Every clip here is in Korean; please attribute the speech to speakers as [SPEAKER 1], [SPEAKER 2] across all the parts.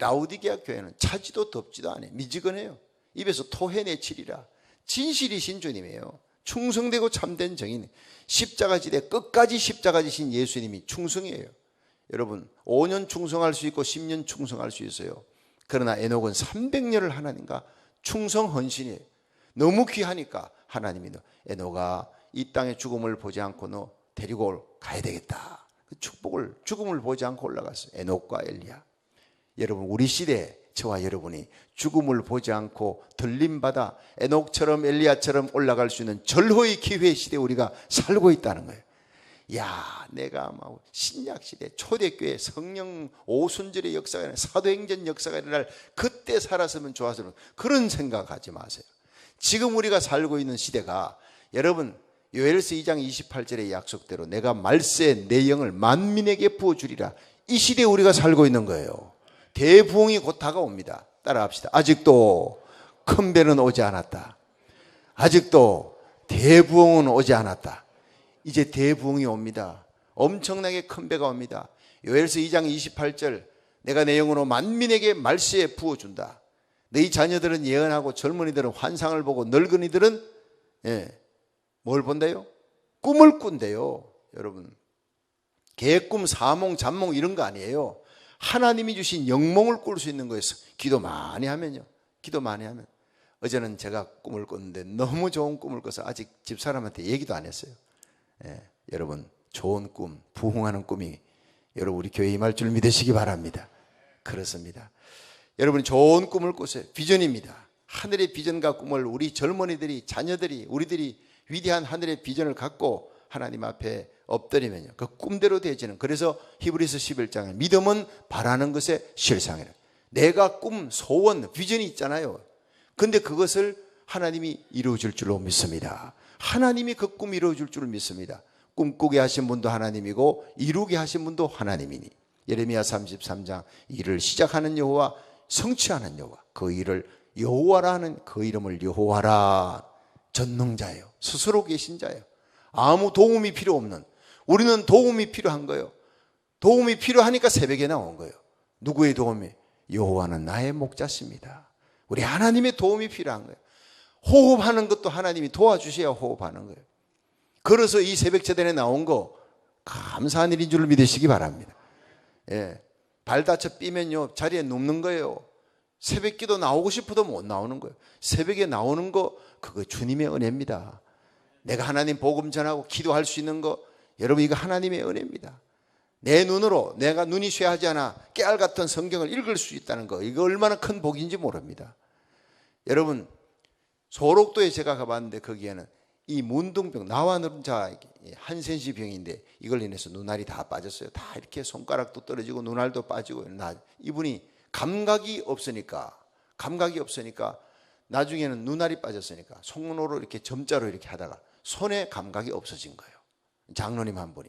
[SPEAKER 1] 라우디게아 교회는 차지도 덥지도 않아요. 미지근해요. 입에서 토해내치리라. 진실이신 주님이에요. 충성되고 참된 정인. 십자가 지대 끝까지 십자가 지신 예수님이 충성이에요. 여러분, 5년 충성할 수 있고 10년 충성할 수 있어요. 그러나 에녹은 300년을 하나님과 충성 헌신이에요. 너무 귀하니까 하나님이 너 에녹아 이 땅의 죽음을 보지 않고 너 데리고 가야 되겠다. 그 축복을 죽음을 보지 않고 올라갔어요. 에녹과 엘리야. 여러분 우리 시대에 저와 여러분이 죽음을 보지 않고 들림받아 에녹처럼 엘리야처럼 올라갈 수 있는 절호의 기회 시대에 우리가 살고 있다는 거예요. 야, 내가 막 신약 시대 초대교회 성령 오순절의 역사가 일어나 사도행전 역사가 일어날 그때 살았으면 좋았을 그런 생각하지 마세요. 지금 우리가 살고 있는 시대가 여러분 요엘서 2장 28절의 약속대로 내가 말세의 내 영을 만민에게 부어 주리라. 이 시대에 우리가 살고 있는 거예요. 대부흥이 곧 다가옵니다. 따라합시다. 아직도 큰 배는 오지 않았다. 아직도 대부흥은 오지 않았다. 이제 대부흥이 옵니다. 엄청나게 큰 배가 옵니다. 요엘서 2장 28절 내가 내 영으로 만민에게 말세에 부어준다. 너희 자녀들은 예언하고 젊은이들은 환상을 보고 늙은이들은 예, 뭘 본대요? 꿈을 꾼대요. 여러분 개꿈, 사몽, 잠몽 이런 거 아니에요. 하나님이 주신 영몽을 꿀 수 있는 거예요. 기도 많이 하면요. 기도 많이 하면. 어제는 제가 꿈을 꿨는데 너무 좋은 꿈을 꿔서 아직 집사람한테 얘기도 안 했어요. 예, 여러분 좋은 꿈, 부흥하는 꿈이 여러분 우리 교회 임할 줄 믿으시기 바랍니다. 그렇습니다. 여러분 좋은 꿈을 꾸세요. 비전입니다. 하늘의 비전과 꿈을 우리 젊은이들이 자녀들이 우리들이 위대한 하늘의 비전을 갖고 하나님 앞에 엎드리면요. 그 꿈대로 되지는 그래서 히브리서 11장에 믿음은 바라는 것의 실상이라. 내가 꿈, 소원, 비전이 있잖아요. 근데 그것을 하나님이 이루어 줄 줄로 믿습니다. 하나님이 그 꿈 이루어 줄 믿습니다. 꿈꾸게 하신 분도 하나님이고 이루게 하신 분도 하나님이니. 예레미야 33장 일을 시작하는 여호와 성취하는 여호와 그 일을 여호와라 하는 그 이름을 여호와라 전능자예요. 스스로 계신 자예요. 아무 도움이 필요 없는 우리는 도움이 필요한 거예요. 도움이 필요하니까 새벽에 나온 거예요. 누구의 도움이? 여호와는 나의 목자십니다. 우리 하나님의 도움이 필요한 거예요. 호흡하는 것도 하나님이 도와주셔야 호흡하는 거예요. 그래서 이 새벽 재단에 나온 거 감사한 일인 줄 믿으시기 바랍니다. 예. 발 다쳐 삐면요 자리에 눕는 거예요. 새벽 기도 나오고 싶어도 못 나오는 거예요. 새벽에 나오는 거 그거 주님의 은혜입니다. 내가 하나님 복음 전하고 기도할 수 있는 거 여러분 이거 하나님의 은혜입니다. 내 눈으로 내가 눈이 쇠하지 않아 깨알 같은 성경을 읽을 수 있다는 거 이거 얼마나 큰 복인지 모릅니다. 여러분 소록도에 제가 가봤는데 거기에는 이 문둥병 나와는자 한센시 병인데 이걸 인해서 눈알이 다 빠졌어요. 다 이렇게 손가락도 떨어지고 눈알도 빠지고 나 이분이 감각이 없으니까 감각이 없으니까 나중에는 눈알이 빠졌으니까 손으로 이렇게 점자로 이렇게 하다가 손에 감각이 없어진 거예요. 장로님 한 분이.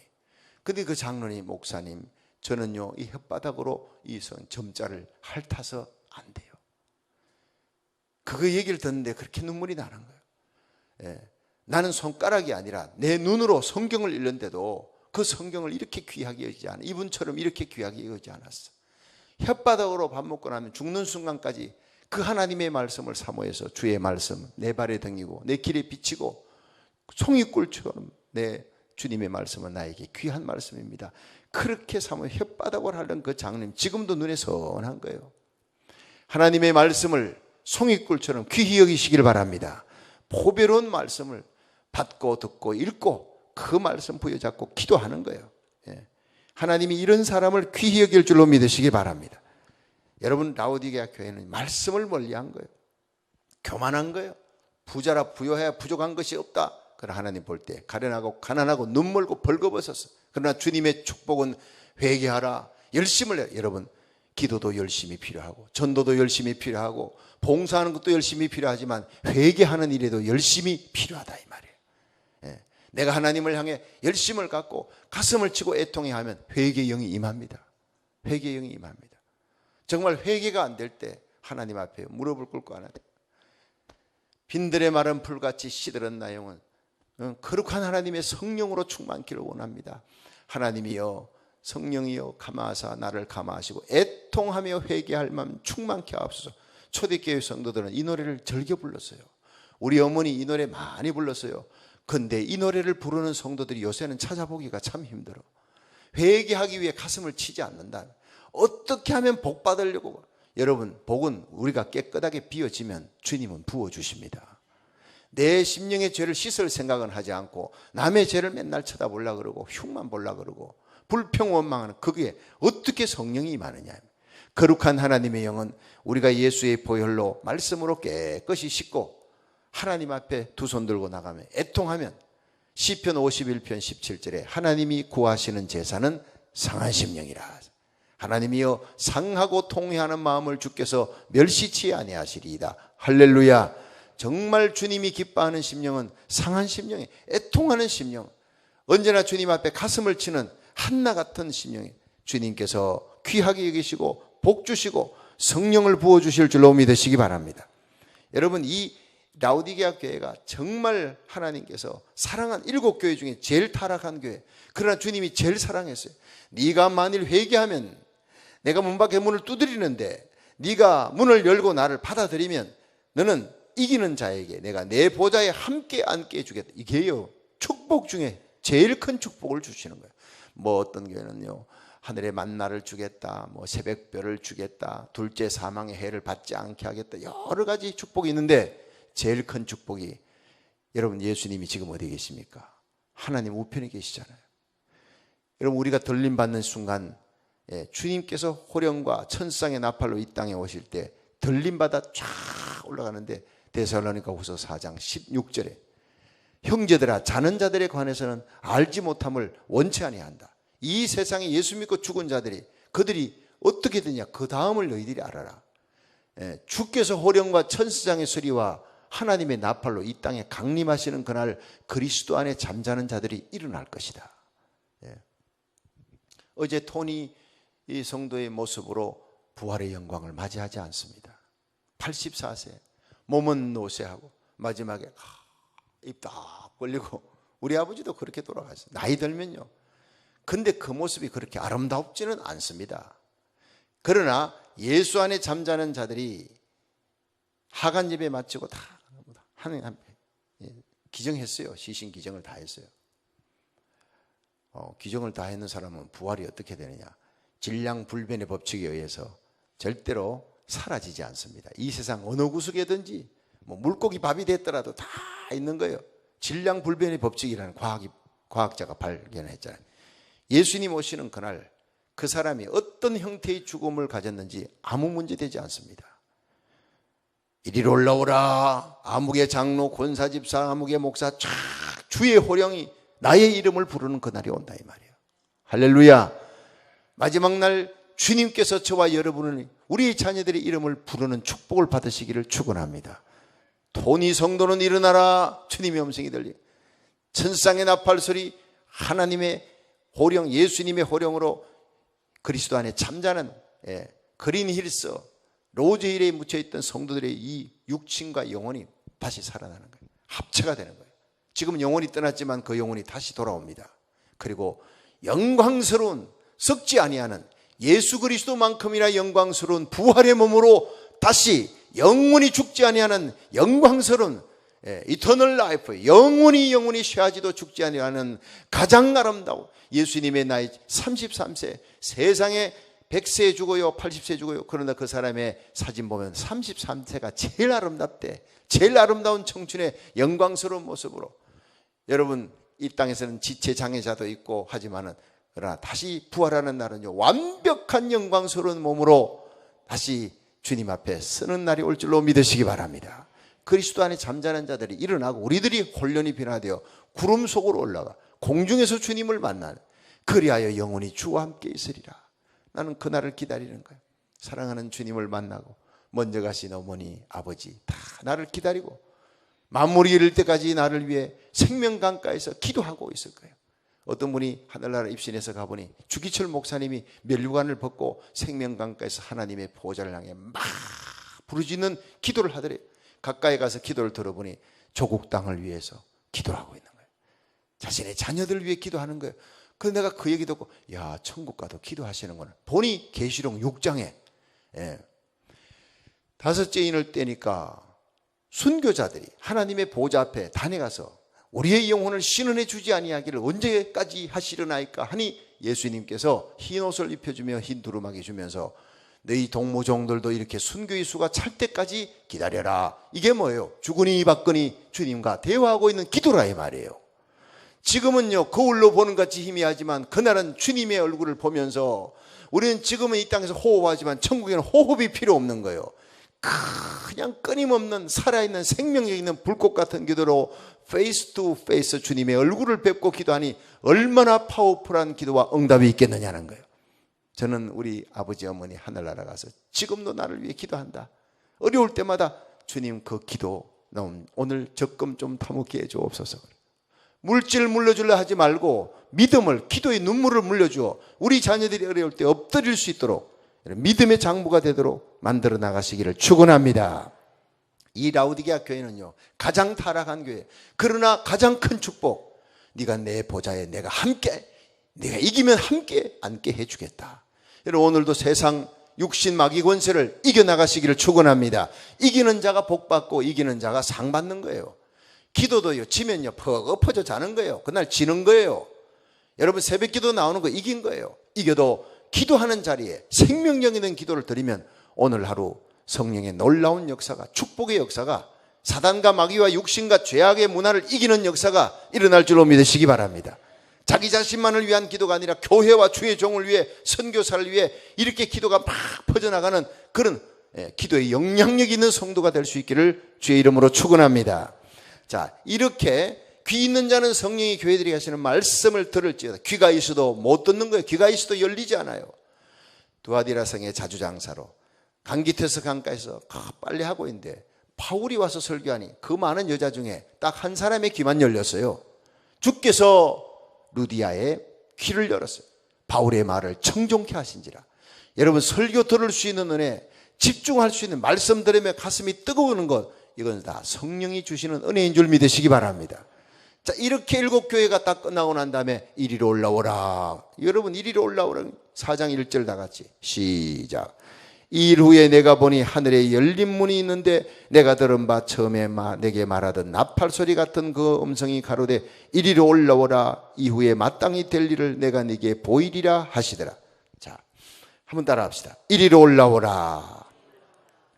[SPEAKER 1] 근데 그 장로님 목사님 저는요 이 혓바닥으로 이 손 점자를 핥아서 안 돼요. 그거 얘기를 듣는데 그렇게 눈물이 나는 거예요. 예. 나는 손가락이 아니라 내 눈으로 성경을 읽는데도 그 성경을 이렇게 귀하게 여기지 않아. 이분처럼 이렇게 귀하게 여기지 않았어. 혓바닥으로 밥 먹고 나면 죽는 순간까지 그 하나님의 말씀을 사모해서 주의 말씀 내 발에 등이고 내 길에 비치고 송이꿀처럼 내 주님의 말씀은 나에게 귀한 말씀입니다. 그렇게 사모 혓바닥을 하는 그 장님 지금도 눈에 선한 거예요. 하나님의 말씀을 송이꿀처럼 귀히 여기시길 바랍니다. 포배로운 말씀을 받고 듣고 읽고 그 말씀 부여잡고 기도하는 거예요. 예. 하나님이 이런 사람을 귀히 여길 줄로 믿으시기 바랍니다. 여러분 라우디게아 교회는 말씀을 멀리한 거예요. 교만한 거예요. 부자라 부여해야 부족한 것이 없다. 그러나 하나님 볼 때 가련하고 가난하고 눈멀고 벌거벗었어. 그러나 주님의 축복은 회개하라. 열심을 해. 여러분 기도도 열심히 필요하고 전도도 열심히 필요하고 봉사하는 것도 열심히 필요하지만 회개하는 일에도 열심히 필요하다 이 말이에요. 예. 내가 하나님을 향해 열심을 갖고 가슴을 치고 애통해 하면 회개의 영이 임합니다. 회개의 영이 임합니다. 정말 회개가 안 될 때 하나님 앞에 무릎을 꿇고 하나 빈들의 마른 풀같이 시들은 나영은 거룩한 하나님의 성령으로 충만기를 원합니다. 하나님이여 성령이여 감화하사 나를 감화하시고 애통하며 회개할 마음 충만케 하옵소서. 초대교회 성도들은 이 노래를 즐겨 불렀어요. 우리 어머니 이 노래 많이 불렀어요. 근데 이 노래를 부르는 성도들이 요새는 찾아보기가 참 힘들어. 회개하기 위해 가슴을 치지 않는다. 어떻게 하면 복 받으려고? 여러분, 복은 우리가 깨끗하게 비워지면 주님은 부어 주십니다. 내 심령의 죄를 씻을 생각은 하지 않고 남의 죄를 맨날 쳐다보려 그러고 흉만 보려 그러고 불평 원망하는 그게 어떻게 성령이 임하느냐. 거룩한 하나님의 영은 우리가 예수의 보혈로 말씀으로 깨끗이 씻고 하나님 앞에 두 손 들고 나가면 애통하면 시편 51편 17절에 하나님이 구하시는 제사는 상한 심령이라. 하나님이여 상하고 통회하는 마음을 주께서 멸시치 아니하시리이다. 할렐루야. 정말 주님이 기뻐하는 심령은 상한 심령이 애통하는 심령. 언제나 주님 앞에 가슴을 치는 한나 같은 심령이 주님께서 귀하게 여기시고 복 주시고 성령을 부어 주실 줄로 믿으시기 바랍니다. 여러분 이 라우디게아 교회가 정말 하나님께서 사랑한 일곱 교회 중에 제일 타락한 교회. 그러나 주님이 제일 사랑했어요. 네가 만일 회개하면 내가 문 밖에 문을 두드리는데 네가 문을 열고 나를 받아들이면 너는 이기는 자에게 내가 내 보좌에 함께 앉게 해주겠다. 이게요 축복 중에 제일 큰 축복을 주시는 거예요. 뭐 어떤 교회는요 하늘의 만나를 주겠다, 뭐 새벽별을 주겠다, 둘째 사망의 해를 받지 않게 하겠다 여러 가지 축복이 있는데 제일 큰 축복이 여러분 예수님이 지금 어디 계십니까? 하나님 우편에 계시잖아요. 여러분 우리가 들림 받는 순간 예, 주님께서 호령과 천상의 나팔로 이 땅에 오실 때 들림 받아 쫙 올라가는데 데살로니가 후서 4장 16절에 형제들아 자는 자들에 관해서는 알지 못함을 원치 아니한다. 이 세상에 예수 믿고 죽은 자들이 그들이 어떻게 되냐 그 다음을 너희들이 알아라. 예, 주께서 호령과 천사장의 소리와 하나님의 나팔로 이 땅에 강림하시는 그날 그리스도 안에 잠자는 자들이 일어날 것이다. 예. 어제 토니 이 성도의 모습으로 부활의 영광을 맞이하지 않습니다. 84세, 몸은 노쇠하고 마지막에 입 딱 벌리고 우리 아버지도 그렇게 돌아가셨어요. 나이 들면요. 근데 그 모습이 그렇게 아름답지는 않습니다. 그러나 예수 안에 잠자는 자들이 하간 예배 마치고 다 하는 예, 기정했어요. 시신 기정을 다 했어요. 어, 기정을 다 했는 사람은 부활이 어떻게 되느냐? 질량 불변의 법칙에 의해서 절대로 사라지지 않습니다. 이 세상 어느 구석에든지 뭐 물고기 밥이 됐더라도 다 있는 거예요. 질량 불변의 법칙이라는 과학이, 과학자가 발견했잖아요. 예수님 오시는 그날 그 사람이 어떤 형태의 죽음을 가졌는지 아무 문제 되지 않습니다. 이리로 올라오라. 아무개 장로, 권사집사, 아무개 목사, 쫙 주의 호령이 나의 이름을 부르는 그날이 온다 이 말이에요. 할렐루야. 마지막 날 주님께서 저와 여러분을 우리 자녀들의 이름을 부르는 축복을 받으시기를 축원합니다. 돈이 성도는 일어나라 주님의 음성이 들리. 천상의 나팔 소리 하나님의 호령 예수님의 호령으로 그리스도 안에 잠자는 예, 그린 힐스 로제일에 묻혀있던 성도들의 이 육신과 영혼이 다시 살아나는 거예요. 합체가 되는 거예요. 지금 영혼이 떠났지만 그 영혼이 다시 돌아옵니다. 그리고 영광스러운 썩지 아니하는 예수 그리스도만큼이나 영광스러운 부활의 몸으로 다시 영원히 죽지 아니하는 영광스러운 이터널 라이프 영원히 영원히 쉬하지도 죽지 아니하는 가장 아름다운 예수님의 나이 33세 세상에 100세 죽어요, 80세 죽어요. 그러나 그 사람의 사진 보면 33세가 제일 아름답대. 제일 아름다운 청춘의 영광스러운 모습으로. 여러분, 이 땅에서는 지체 장애자도 있고 하지만은 그러나 다시 부활하는 날은요, 완벽한 영광스러운 몸으로 다시 주님 앞에 서는 날이 올 줄로 믿으시기 바랍니다. 그리스도 안에 잠자는 자들이 일어나고 우리들이 혼련이 변화되어 구름 속으로 올라가 공중에서 주님을 만나는 그리하여 영원히 주와 함께 있으리라. 나는 그날을 기다리는 거예요. 사랑하는 주님을 만나고 먼저 가신 어머니, 아버지 다 나를 기다리고 만물이 이를 때까지 나를 위해 생명강가에서 기도하고 있을 거예요. 어떤 분이 하늘나라 입신해서 가보니 주기철 목사님이 멸류관을 벗고 생명강가에서 하나님의 보좌를 향해 막 부르짖는 기도를 하더래. 가까이 가서 기도를 들어보니 조국 땅을 위해서 기도하고 있는 거예요. 자신의 자녀들을 위해 기도하는 거예요. 그래서 내가 그 얘기 듣고 야 천국 가도 기도하시는구나. 보니 계시록 6장에 예. 다섯째 인을 떼니까 순교자들이 하나님의 보좌 앞에 다녀가서 우리의 영혼을 신은해 주지 아니하기를 언제까지 하시려나이까 하니 예수님께서 흰 옷을 입혀주며 흰 두루마기 주면서 너희 동무종들도 이렇게 순교의 수가 찰 때까지 기다려라. 이게 뭐예요? 주거니 받거니 주님과 대화하고 있는 기도라 이 말이에요. 지금은요 거울로 보는 같이 희미하지만 그날은 주님의 얼굴을 보면서 우리는 지금은 이 땅에서 호흡하지만 천국에는 호흡이 필요 없는 거예요. 그냥 끊임없는 살아있는 생명력 있는 불꽃 같은 기도로 페이스 투 페이스 주님의 얼굴을 뵙고 기도하니 얼마나 파워풀한 기도와 응답이 있겠느냐는 거예요. 저는 우리 아버지 어머니 하늘나라 가서 지금도 나를 위해 기도한다. 어려울 때마다 주님 그 기도 오늘 적금 좀 타먹게 해주옵소서. 물질 물려줄라 하지 말고 믿음을 기도의 눈물을 물려주어 우리 자녀들이 어려울 때 엎드릴 수 있도록 믿음의 장부가 되도록 만들어 나가시기를 축원합니다. 이 라우디게아 교회는요 가장 타락한 교회 그러나 가장 큰 축복 네가 내 보좌에 내가 함께 네가 이기면 함께 앉게 해 주겠다. 여러분 오늘도 세상 육신 마귀 권세를 이겨 나가시기를 축원합니다. 이기는 자가 복 받고 이기는 자가 상 받는 거예요. 기도도요 지면요 퍽 엎어져 자는 거예요. 그날 지는 거예요. 여러분 새벽 기도 나오는 거 이긴 거예요. 이겨도 기도하는 자리에 생명력 있는 기도를 드리면 오늘 하루 성령의 놀라운 역사가 축복의 역사가 사단과 마귀와 육신과 죄악의 문화를 이기는 역사가 일어날 줄로 믿으시기 바랍니다. 자기 자신만을 위한 기도가 아니라 교회와 주의 종을 위해 선교사를 위해 이렇게 기도가 막 퍼져나가는 그런 예, 기도의 영향력 있는 성도가 될 수 있기를 주의 이름으로 축원합니다. 자, 이렇게 귀 있는 자는 성령이 교회들이 하시는 말씀을 들을지어다. 귀가 있어도 못 듣는 거예요. 귀가 있어도 열리지 않아요. 두아디라 성의 자주장사로 강기태서 강가에서 빨리 하고 있는데 바울이 와서 설교하니 그 많은 여자 중에 딱 한 사람의 귀만 열렸어요. 주께서 루디아의 귀를 열었어요. 바울의 말을 청종케 하신지라. 여러분 설교 들을 수 있는 은혜, 집중할 수 있는 말씀 들으며 가슴이 뜨거우는 것 이건 다 성령이 주시는 은혜인 줄 믿으시기 바랍니다. 자, 이렇게 일곱 교회가 딱 끝나고 난 다음에 이리로 올라오라. 여러분, 이리로 올라오라. 4장 1절 다 같이. 시작. 이 일 후에 내가 보니 하늘에 열린 문이 있는데 내가 들은 바 처음에 마, 내게 말하던 나팔 소리 같은 그 음성이 가로되 이리로 올라오라 이후에 마땅히 될 일을 내가 네게 보이리라 하시더라. 자, 한번 따라 합시다. 이리로 올라오라.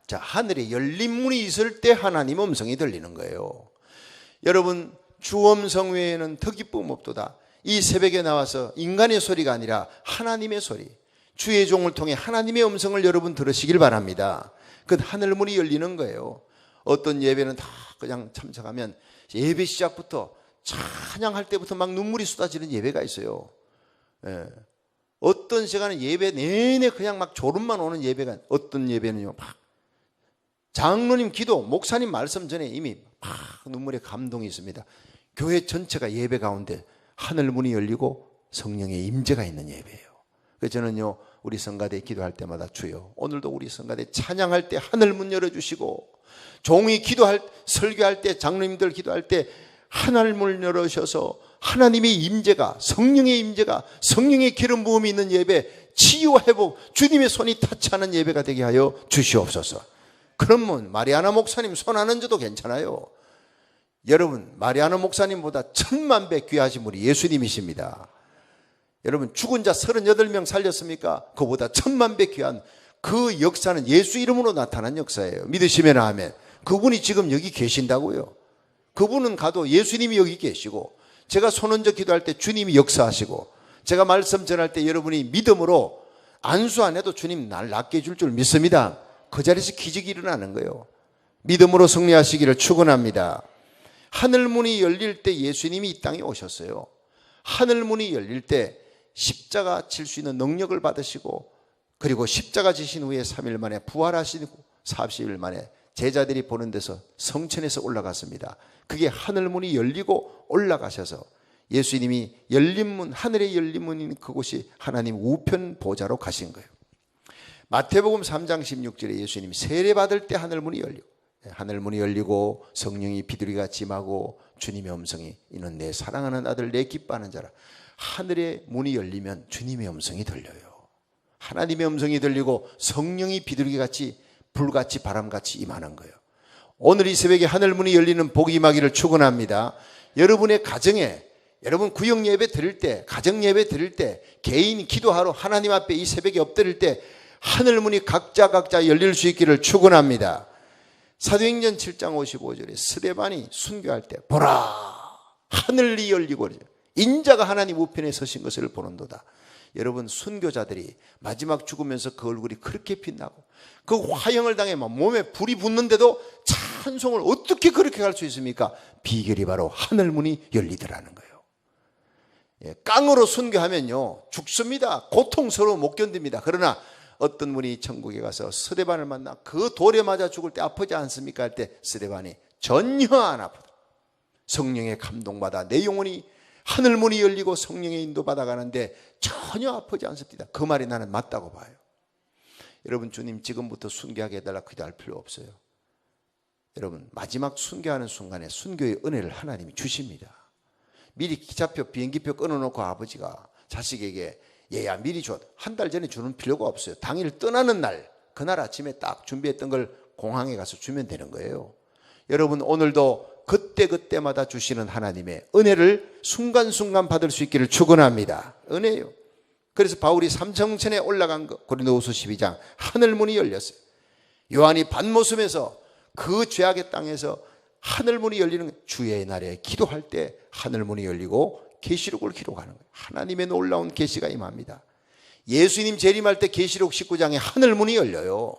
[SPEAKER 1] 자, 하늘에 열린 문이 있을 때 하나님 음성이 들리는 거예요. 여러분, 주엄성 외에는 더 기쁨 없도다. 이 새벽에 나와서 인간의 소리가 아니라 하나님의 소리. 주의 종을 통해 하나님의 음성을 여러분 들으시길 바랍니다. 그 하늘문이 열리는 거예요. 어떤 예배는 다 그냥 참석하면 예배 시작부터 찬양할 때부터 막 눈물이 쏟아지는 예배가 있어요. 예. 어떤 시간은 예배 내내 그냥 막 졸음만 오는 예배가 어떤 예배는요 막 장로님 기도 목사님 말씀 전에 이미 막 눈물의 감동이 있습니다. 교회 전체가 예배 가운데 하늘 문이 열리고 성령의 임재가 있는 예배예요. 그래서 저는요 우리 성가대 기도할 때마다 주여 오늘도 우리 성가대 찬양할 때 하늘 문 열어주시고 종이 기도할 설교할 때 장로님들 기도할 때 하늘 문 열으셔서 하나님의 임재가 성령의 임재가 성령의 기름 부음이 있는 예배 치유와 회복 주님의 손이 타치하는 예배가 되게 하여 주시옵소서. 그러면 마리아나 목사님 손 안 얹어도 괜찮아요. 여러분 마리아나 목사님보다 천만 배 귀하신 분이 예수님이십니다. 여러분 죽은 자 38명 살렸습니까? 그보다 천만 배 귀한 그 역사는 예수 이름으로 나타난 역사예요. 믿으시면 아멘. 그분이 지금 여기 계신다고요. 그분은 가도 예수님이 여기 계시고 제가 손 얹어 기도할 때 주님이 역사하시고 제가 말씀 전할 때 여러분이 믿음으로 안수 안 해도 주님 날 낫게 해줄 줄 믿습니다. 그 자리에서 기적이 일어나는 거예요. 믿음으로 승리하시기를 축원합니다. 하늘문이 열릴 때 예수님이 이 땅에 오셨어요. 하늘문이 열릴 때 십자가 칠수 있는 능력을 받으시고 그리고 십자가 지신 후에 3일 만에 부활하시고 40일 만에 제자들이 보는 데서 성천에서 올라갔습니다. 그게 하늘문이 열리고 올라가셔서 예수님이 열린 문, 하늘의 열린 문인 그곳이 하나님 우편 보좌로 가신 거예요. 마태복음 3장 16절에 예수님이 세례 받을 때 하늘문이 열리고 하늘 문이 열리고 성령이 비둘기같이 임하고 주님의 음성이 이는 내 사랑하는 아들 내 기뻐하는 자라. 하늘의 문이 열리면 주님의 음성이 들려요. 하나님의 음성이 들리고 성령이 비둘기같이 불같이 바람같이 임하는 거예요. 오늘 이 새벽에 하늘 문이 열리는 복이 임하기를 축원합니다. 여러분의 가정에 여러분 구역 예배 드릴 때 가정 예배 드릴 때 개인 기도하러 하나님 앞에 이 새벽에 엎드릴 때 하늘 문이 각자 각자 열릴 수 있기를 축원합니다 사도행전 7장 55절에 스데반이 순교할 때 보라 하늘이 열리고. 인자가 하나님 우편에 서신 것을 보는도다. 여러분 순교자들이 마지막 죽으면서 그 얼굴이 그렇게 빛나고 그 화형을 당해 막 몸에 불이 붙는데도 찬송을 어떻게 그렇게 할수 있습니까? 비결이 바로 하늘 문이 열리더라는 거예요. 예, 깡으로 순교하면요 죽습니다. 고통스러워 못 견딥니다. 그러나 어떤 분이 천국에 가서 스데반을 만나 그 돌에 맞아 죽을 때 아프지 않습니까? 할 때 스데반이 전혀 안 아프다. 성령의 감동받아 내 영혼이 하늘 문이 열리고 성령의 인도 받아 가는데 전혀 아프지 않습니다. 그 말이 나는 맞다고 봐요. 여러분 주님 지금부터 순교하게 해달라 기도할 필요 없어요. 여러분 마지막 순교하는 순간에 순교의 은혜를 하나님이 주십니다. 미리 기차표 비행기표 끊어놓고 아버지가 자식에게 얘야 미리 줘. 한 달 전에 주는 필요가 없어요. 당일 떠나는 날 그날 아침에 딱 준비했던 걸 공항에 가서 주면 되는 거예요. 여러분 오늘도 그때 그때마다 주시는 하나님의 은혜를 순간순간 받을 수 있기를 축원합니다. 은혜요. 그래서 바울이 삼성천에 올라간 거 고린도후서 12장 하늘 문이 열렸어요. 요한이 반모섬에서 그 죄악의 땅에서 하늘 문이 열리는 주의 날에 기도할 때 하늘 문이 열리고 계시록을 기록하는 거예요. 하나님의 놀라운 계시가 임합니다. 예수님 재림할 때 계시록 19장에 하늘 문이 열려요.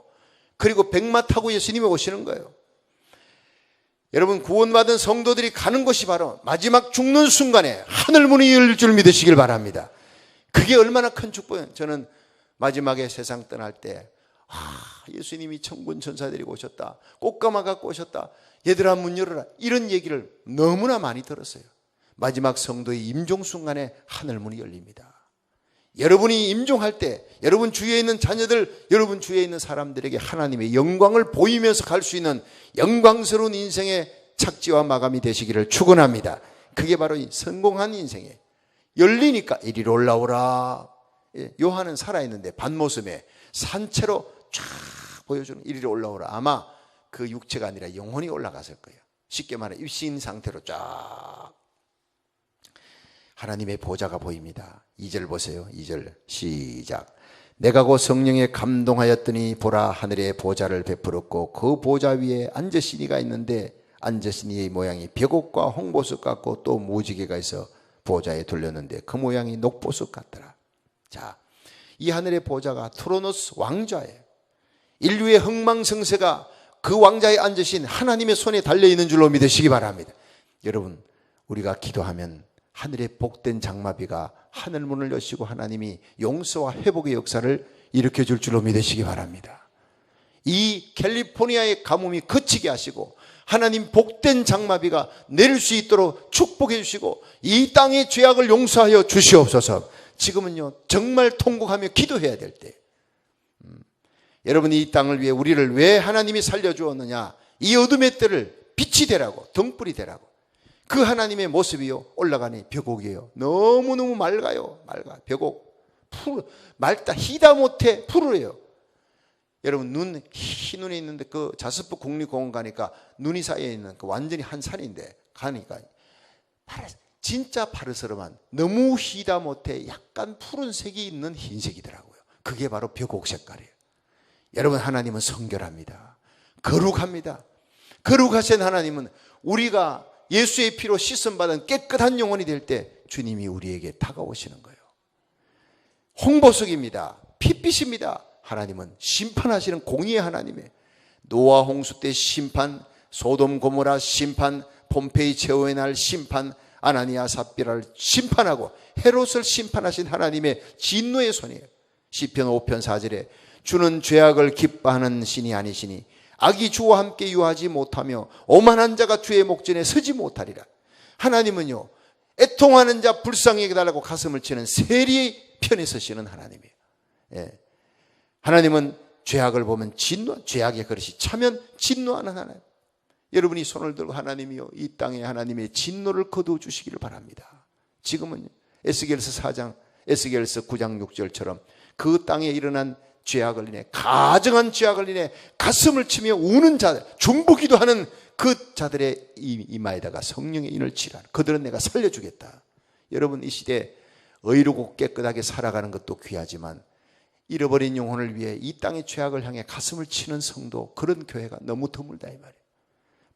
[SPEAKER 1] 그리고 백마 타고 예수님이 오시는 거예요. 여러분 구원받은 성도들이 가는 곳이 바로 마지막 죽는 순간에 하늘 문이 열릴 줄 믿으시길 바랍니다. 그게 얼마나 큰 축복이에요. 저는 마지막에 세상 떠날 때 아, 예수님이 천군 천사들이 오셨다. 꽃가마 갖고 오셨다. 얘들아 문 열어라. 이런 얘기를 너무나 많이 들었어요. 마지막 성도의 임종 순간에 하늘 문이 열립니다. 여러분이 임종할 때 여러분 주위에 있는 자녀들, 여러분 주위에 있는 사람들에게 하나님의 영광을 보이면서 갈 수 있는 영광스러운 인생의 착지와 마감이 되시기를 축원합니다. 그게 바로 이 성공한 인생에 열리니까 이리로 올라오라. 예, 요한은 살아있는데 반모습에 산채로 쫙 보여주는 이리로 올라오라. 아마 그 육체가 아니라 영혼이 올라갔을 거예요. 쉽게 말해 입신 상태로 쫙 하나님의 보좌가 보입니다. 2절 보세요. 2절 시작. 내가 곧 성령에 감동하였더니 보라 하늘의 보좌를 베풀었고 그 보좌 위에 앉으시니가 있는데 앉으시니의 모양이 벽옥과 홍보석 같고 또 무지개가 있어 보좌에 돌렸는데 그 모양이 녹보석 같더라. 자, 이 하늘의 보좌가 트로노스 왕좌예요. 인류의 흥망성쇠가 그 왕자에 앉으신 하나님의 손에 달려 있는 줄로 믿으시기 바랍니다. 여러분, 우리가 기도하면 하늘의 복된 장마비가 하늘 문을 여시고 하나님이 용서와 회복의 역사를 일으켜 줄 줄로 믿으시기 바랍니다. 이 캘리포니아의 가뭄이 그치게 하시고 하나님 복된 장마비가 내릴 수 있도록 축복해 주시고 이 땅의 죄악을 용서하여 주시옵소서. 지금은요 정말 통곡하며 기도해야 될 때. 음, 여러분이 이 땅을 위해 우리를 왜 하나님이 살려 주었느냐? 이 어둠의 때를 빛이 되라고 등불이 되라고. 그 하나님의 모습이요 올라가니 벽옥이에요. 너무너무 맑아요. 맑아. 벽옥. 푸르 맑다 희다 못해 푸르래요. 여러분 눈 흰눈이 있는데 그 자스프 국립공원 가니까 눈이 사이에 있는 그 완전히 한 산인데 가니까 진짜 파르스름한 너무 희다 못해 약간 푸른색이 있는 흰색이더라고요. 그게 바로 벽옥 색깔이에요. 여러분 하나님은 성결합니다. 거룩합니다. 거룩하신 하나님은 우리가 예수의 피로 씻음 받은 깨끗한 영혼이 될 때 주님이 우리에게 다가오시는 거예요. 홍보석입니다. 핏빛입니다. 하나님은 심판하시는 공의의 하나님의 노아 홍수 때 심판, 소돔 고모라 심판, 폼페이 제오의 날 심판, 아나니아 삽비라를 심판하고 헤롯을 심판하신 하나님의 진노의 손이에요. 시편 5편 4절에 주는 죄악을 기뻐하는 신이 아니시니 악이 주와 함께 유하지 못하며 오만한 자가 주의 목전에 서지 못하리라. 하나님은요 애통하는 자 불쌍히 해달라고 가슴을 치는 세리의 편에 서시는 하나님이에요. 예. 하나님은 죄악을 보면 진노, 죄악의 그릇이 차면 진노하는 하나님. 여러분이 손을 들고 하나님이요 이 땅에 하나님의 진노를 거두어 주시기를 바랍니다. 지금은 에스겔서 4장, 에스겔서 9장 6절처럼 그 땅에 일어난 죄악을 인해 가정한 죄악을 인해 가슴을 치며 우는 자들, 중보기도 하는 그 자들의 이- 이마에다가 성령의 인을 치라. 그들은 내가 살려주겠다. 여러분 이 시대 의롭고 깨끗하게 살아가는 것도 귀하지만 잃어버린 영혼을 위해 이 땅의 죄악을 향해 가슴을 치는 성도 그런 교회가 너무 드물다 이 말이에요.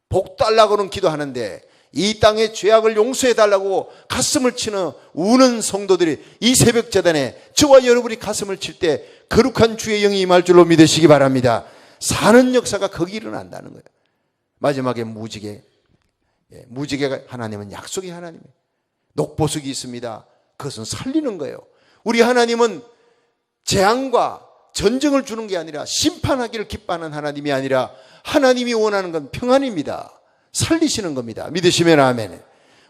[SPEAKER 1] 복 달라고는 기도하는데 이 땅의 죄악을 용서해 달라고 가슴을 치는 우는 성도들이 이 새벽 재단에 저와 여러분이 가슴을 칠 때 거룩한 주의 영이 임할 줄로 믿으시기 바랍니다. 사는 역사가 거기 일어난다는 거예요. 마지막에 무지개. 예, 무지개가 하나님은 약속이 하나님이에요. 녹보석이 있습니다. 그것은 살리는 거예요. 우리 하나님은 재앙과 전쟁을 주는 게 아니라 심판하기를 기뻐하는 하나님이 아니라 하나님이 원하는 건 평안입니다. 살리시는 겁니다. 믿으시면 아멘.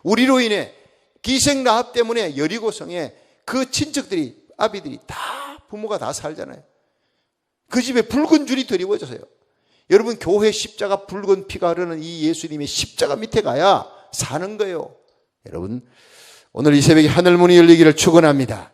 [SPEAKER 1] 우리로 인해 기생 라합 때문에 여리고성에 그 친척들이 아비들이 다 부모가 다 살잖아요. 그 집에 붉은 줄이 드리워져서요. 여러분 교회 십자가 붉은 피가 흐르는 이 예수님의 십자가 밑에 가야 사는 거예요. 여러분 오늘 이 새벽에 하늘 문이 열리기를 축원합니다.